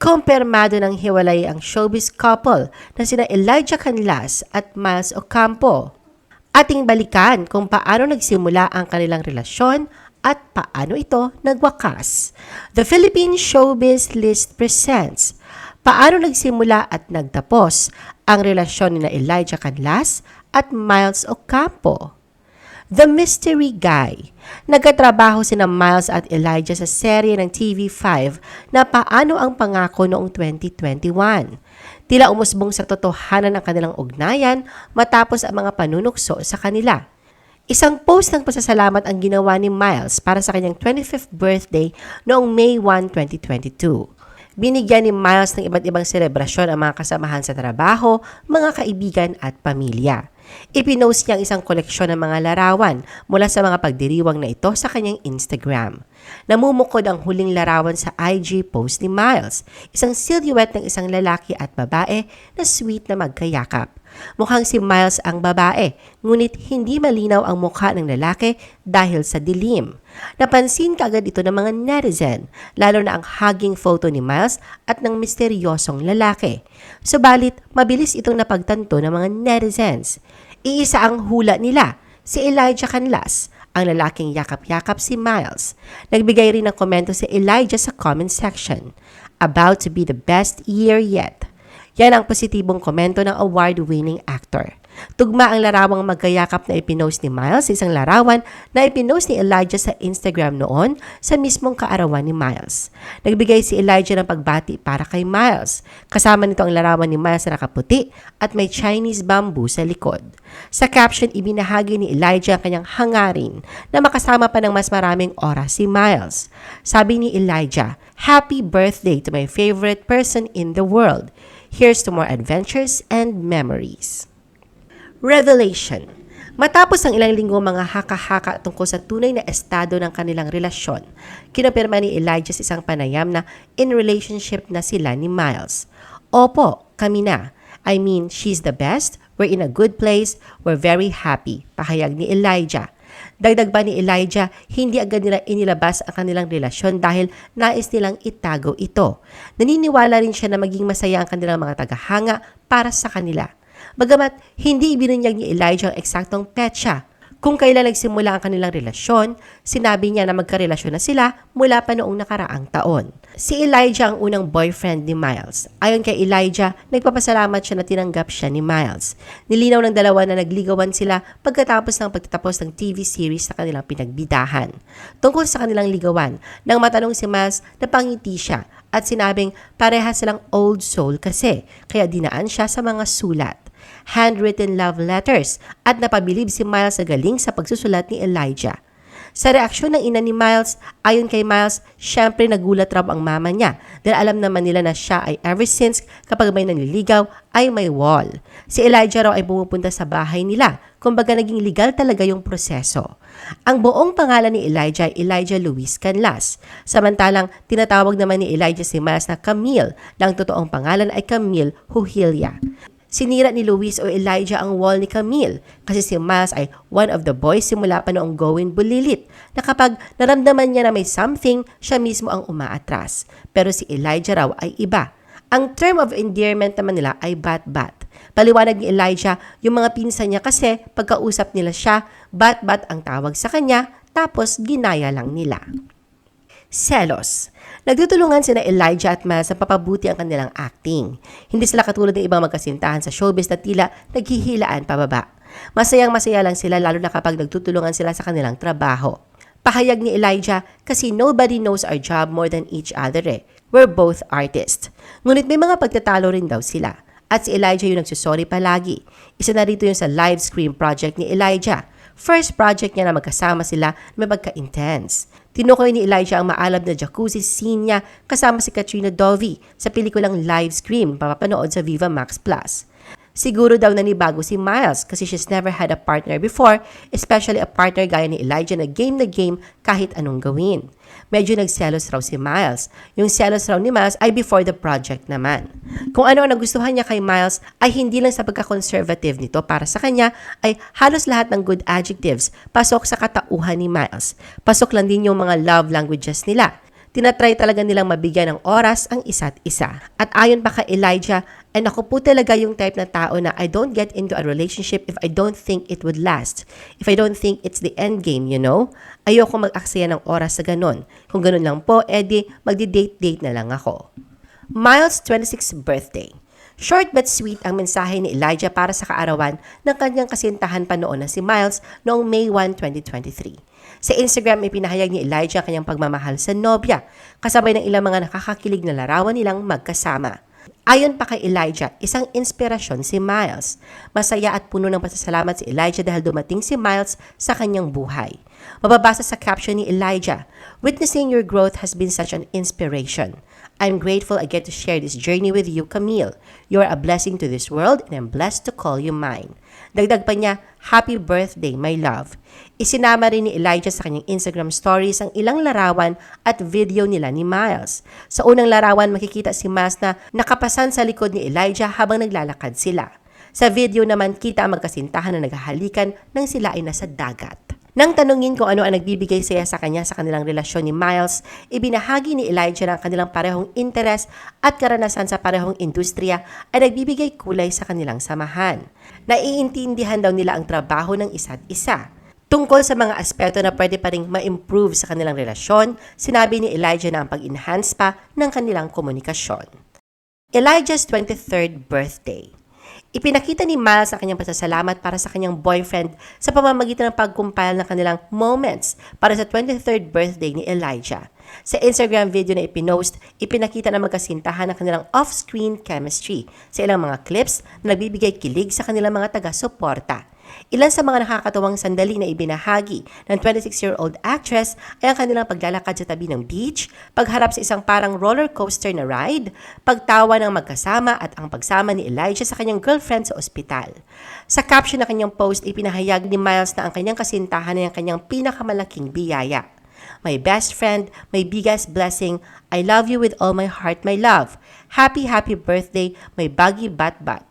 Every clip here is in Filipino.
Kompermado ng hiwalay ang showbiz couple na sina Elijah Canlas at Miles Ocampo. Ating balikan kung paano nagsimula ang kanilang relasyon at paano ito nagwakas. The Philippine Showbiz List presents Paano nagsimula at nagtapos ang relasyon ni Elijah Canlas at Miles Ocampo. The Mystery Guy. Nagkatrabaho sina Miles at Elijah sa serye ng TV5 na Paano ang Pangako noong 2021. Tila umusbong sa totohanan ang kanilang ugnayan matapos ang mga panunukso sa kanila. Isang post ng pasasalamat ang ginawa ni Miles para sa kanyang 25th birthday noong May 1, 2022. Binigyan ni Miles ng iba't ibang selebrasyon ang mga kasamahan sa trabaho, mga kaibigan at pamilya. Ipinost niya ang isang koleksyon ng mga larawan mula sa mga pagdiriwang na ito sa kanyang Instagram. Namumukod ang huling larawan sa IG post ni Miles, isang silhouette ng isang lalaki at babae na sweet na magkayakap. Mukhang si Miles ang babae, ngunit hindi malinaw ang mukha ng lalaki dahil sa dilim. Napansin kaagad ito ng mga netizen, lalo na ang hugging photo ni Miles at ng misteryosong lalaki. Subalit, mabilis itong napagtanto ng mga netizens. Iisa ang hula nila, si Elijah Canlas, ang lalaking yakap-yakap si Miles. Nagbigay rin ng komento si Elijah sa comment section. About to be the best year yet. Yan ang positibong komento ng award-winning actor. Tugma ang larawang magkayakap na ipinost ni Miles sa isang larawan na ipinost ni Elijah sa Instagram noon sa mismong kaarawan ni Miles. Nagbigay si Elijah ng pagbati para kay Miles. Kasama nito ang larawan ni Miles na nakaputi at may Chinese bamboo sa likod. Sa caption, ibinahagi ni Elijah ang kanyang hangarin na makasama pa ng mas maraming oras si Miles. Sabi ni Elijah, Happy birthday to my favorite person in the world. Here's to more adventures and memories. Revelation Matapos ang ilang linggo mga haka-haka tungkol sa tunay na estado ng kanilang relasyon, kinopirma ni Elijah sa isang panayam na in relationship na sila ni Miles. Opo, kami na. I mean, she's the best, we're in a good place, we're very happy, pahayag ni Elijah. Dagdag ba ni Elijah, hindi agad nila inilabas ang kanilang relasyon dahil nais nilang itago ito. Naniniwala rin siya na maging masaya ang kanilang mga tagahanga para sa kanila. Bagamat hindi ibinunyag ni Elijah ang eksaktong petsa kung kailan nagsimula ang kanilang relasyon, sinabi niya na magkarelasyon na sila mula pa noong nakaraang taon. Si Elijah ang unang boyfriend ni Miles. Ayon kay Elijah, nagpapasalamat siya na tinanggap siya ni Miles. Nilinaw ng dalawa na nagligawan sila pagkatapos ng pagtatapos ng TV series na kanilang pinagbidahan. Tungkol sa kanilang ligawan, nang matanong si Miles, napangiti siya at sinabing pareha silang old soul kasi, kaya dinaan siya sa mga sulat handwritten love letters at napabilib si Miles sa galing sa pagsusulat ni Elijah. Sa reaksyon ng ina ni Miles, ayon kay Miles, syempre nagulat raw ang mama niya dahil alam naman nila na siya ay ever since kapag may nanliligaw ay may wall. Si Elijah raw ay pumupunta sa bahay nila, kumbaga naging legal talaga yung proseso. Ang buong pangalan ni Elijah ay Elijah Luis Canlas. Samantalang tinatawag naman ni Elijah si Miles na Camille, na ang totoong pangalan ay Camille Huhilia. Sinira ni Luis o Elijah ang wall ni Camille kasi si Miles ay one of the boys simula pa noong going bulilit na kapag naramdaman niya na may something, siya mismo ang umaatras. Pero si Elijah raw ay iba. Ang term of endearment naman nila ay bat-bat. Paliwanag ni Elijah, yung mga pinsan niya kasi pagkausap nila siya, bat-bat ang tawag sa kanya, tapos ginaya lang nila. Selos. Nagtutulungan sina Elijah at Miles sa papabuti ang kanilang acting. Hindi sila katulad ng ibang magkasintahan sa showbiz na tila naghihilaan pababa. Masayang masaya lang sila lalo na kapag nagtutulungan sila sa kanilang trabaho. Pahayag ni Elijah, kasi nobody knows our job more than each other eh. We're both artists. Ngunit may mga pagtatalo rin daw sila. At si Elijah yung nagsusorry palagi. Isa na rito yung sa live screen project ni Elijah. First project niya na magkasama sila na may pagka-intense. Tinukoy ni Elijah ang maalab na jacuzzi scene niya kasama si Katrina Dovey sa pelikulang Live Scream papapanood sa Viva Max Plus. Siguro daw nanibago si Miles kasi she's never had a partner before, especially a partner gaya ni Elijah na game na game kahit anong gawin medyo nagselos raw si Miles. Yung selos raw ni Miles ay before the project naman. Kung ano ang nagustuhan niya kay Miles ay hindi lang sa pagka-conservative nito para sa kanya ay halos lahat ng good adjectives pasok sa katauhan ni Miles. Pasok lang din yung mga love languages nila. Tinatry talaga nilang mabigyan ng oras ang isa't isa. At ayon pa kay Elijah, ay ako po talaga yung type na tao na I don't get into a relationship if I don't think it would last. If I don't think it's the end game, you know? Ayoko mag-aksaya ng oras sa ganun. Kung ganun lang po, edi magdi-date-date na lang ako. Miles' 26th birthday. Short but sweet ang mensahe ni Elijah para sa kaarawan ng kanyang kasintahan pa noon na si Miles noong May 1, 2023. Sa Instagram, ipinahayag ni Elijah ang kanyang pagmamahal sa nobya, kasabay ng ilang mga nakakakilig na larawan nilang magkasama. Ayon pa kay Elijah, isang inspirasyon si Miles. Masaya at puno ng pasasalamat si Elijah dahil dumating si Miles sa kanyang buhay. Mababasa sa caption ni Elijah, Witnessing your growth has been such an inspiration. I'm grateful I get to share this journey with you, Camille. You are a blessing to this world and I'm blessed to call you mine. Dagdag pa niya, Happy birthday, my love. Isinama rin ni Elijah sa kanyang Instagram stories ang ilang larawan at video nila ni Miles. Sa unang larawan, makikita si Miles na nakapasan sa likod ni Elijah habang naglalakad sila. Sa video naman, kita ang magkasintahan na naghahalikan nang sila ay nasa dagat. Nang tanungin kung ano ang nagbibigay saya sa kanya sa kanilang relasyon ni Miles, ibinahagi ni Elijah na ang kanilang parehong interes at karanasan sa parehong industriya ay nagbibigay kulay sa kanilang samahan. Naiintindihan daw nila ang trabaho ng isa't isa. Tungkol sa mga aspeto na pwede pa rin ma-improve sa kanilang relasyon, sinabi ni Elijah na ang pag-enhance pa ng kanilang komunikasyon. Elijah's 23rd birthday. Ipinakita ni Miles ang kanyang pasasalamat para sa kanyang boyfriend sa pamamagitan ng pag-compile ng kanilang moments para sa 23rd birthday ni Elijah. Sa Instagram video na ipinost, ipinakita na magkasintahan ang kanilang off-screen chemistry sa ilang mga clips na nagbibigay kilig sa kanilang mga taga-suporta. Ilan sa mga nakakatawang sandali na ibinahagi ng 26-year-old actress ay ang kanilang paglalakad sa tabi ng beach, pagharap sa isang parang roller coaster na ride, pagtawa ng magkasama at ang pagsama ni Elijah sa kanyang girlfriend sa ospital. Sa caption ng kanyang post, ipinahayag ni Miles na ang kanyang kasintahan ay ang kanyang pinakamalaking biyaya. My best friend, my biggest blessing, I love you with all my heart, my love. Happy, happy birthday, my baggy bat-bat.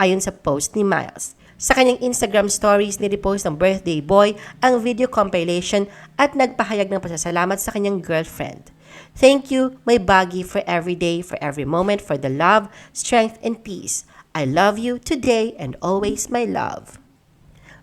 Ayon sa post ni Miles. Sa kanyang Instagram stories, nirepost ng birthday boy ang video compilation at nagpahayag ng pasasalamat sa kanyang girlfriend. Thank you, my baggy, for every day, for every moment, for the love, strength, and peace. I love you today and always, my love.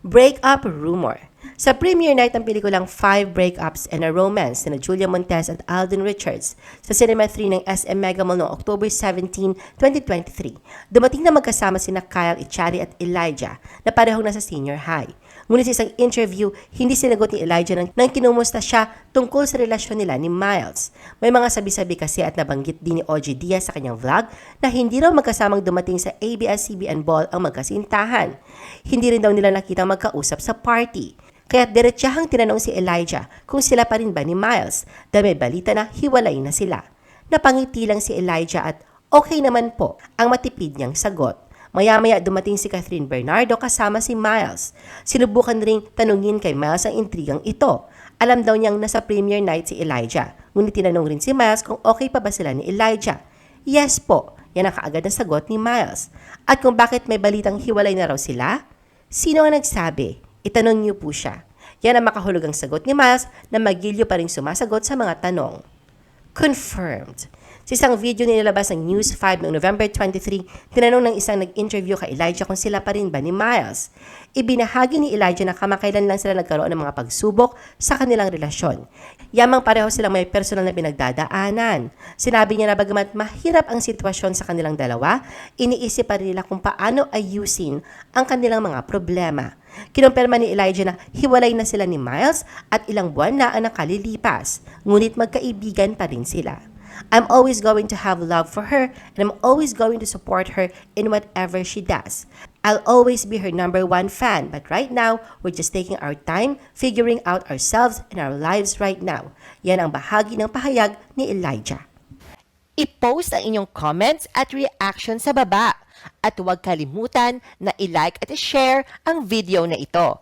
Breakup Rumor Sa premiere night ng pelikulang Five Breakups and a Romance na Julia Montes at Alden Richards sa Cinema 3 ng SM Mega Mall noong October 17, 2023, dumating na magkasama sina Kyle Ichari at Elijah na parehong nasa senior high. Ngunit sa isang interview, hindi sinagot ni Elijah nang, nang kinumusta siya tungkol sa relasyon nila ni Miles. May mga sabi-sabi kasi at nabanggit din ni OG Diaz sa kanyang vlog na hindi raw magkasamang dumating sa ABS-CBN Ball ang magkasintahan. Hindi rin daw nila nakitang magkausap sa party. Kaya diretsahang tinanong si Elijah kung sila pa rin ba ni Miles dahil may balita na hiwalay na sila. Napangiti lang si Elijah at okay naman po ang matipid niyang sagot. Maya-maya dumating si Catherine Bernardo kasama si Miles. Sinubukan ring tanungin kay Miles ang intrigang ito. Alam daw niyang nasa premiere night si Elijah. Ngunit tinanong rin si Miles kung okay pa ba sila ni Elijah. Yes po, yan ang kaagad na sagot ni Miles. At kung bakit may balitang hiwalay na raw sila? Sino ang nagsabi? Itanong niyo po siya. Yan ang makahulugang sagot ni Miles na magilyo pa rin sumasagot sa mga tanong. Confirmed. Sa isang video na nilabas ng News 5 noong November 23, tinanong ng isang nag-interview kay Elijah kung sila pa rin ba ni Miles. Ibinahagi ni Elijah na kamakailan lang sila nagkaroon ng mga pagsubok sa kanilang relasyon. Yamang pareho silang may personal na pinagdadaanan. Sinabi niya na bagamat mahirap ang sitwasyon sa kanilang dalawa, iniisip pa rin nila kung paano ayusin ang kanilang mga problema. Kinumpirma ni Elijah na hiwalay na sila ni Miles at ilang buwan na ang nakalilipas, ngunit magkaibigan pa rin sila. I'm always going to have love for her and I'm always going to support her in whatever she does. I'll always be her number one fan, but right now, we're just taking our time figuring out ourselves and our lives right now. Yan ang bahagi ng pahayag ni Elijah. I-post ang inyong comments at reaction sa baba. At huwag kalimutan na i-like at i-share ang video na ito.